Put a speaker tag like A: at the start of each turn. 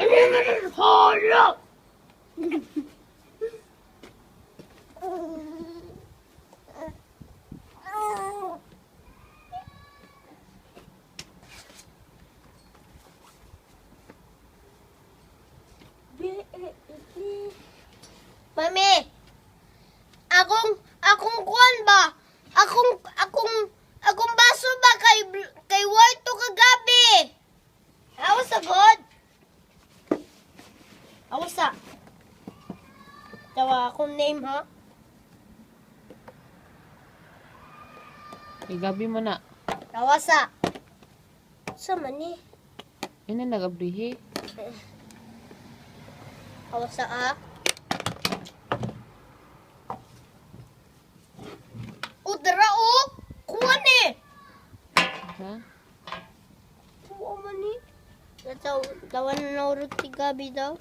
A: Hala!
B: Mami, akong, akong kuan ba? Akong, Awas sa. Tawa akong name ha?
A: Igabi mo na.
B: Awas sa. Mani.
A: Yan na nagabrihi.
B: Awas sa ah. O, dara o. Kuan eh.
A: Ha?
B: Kuha man eh. Daw, dawan na naurot ti gabi daw.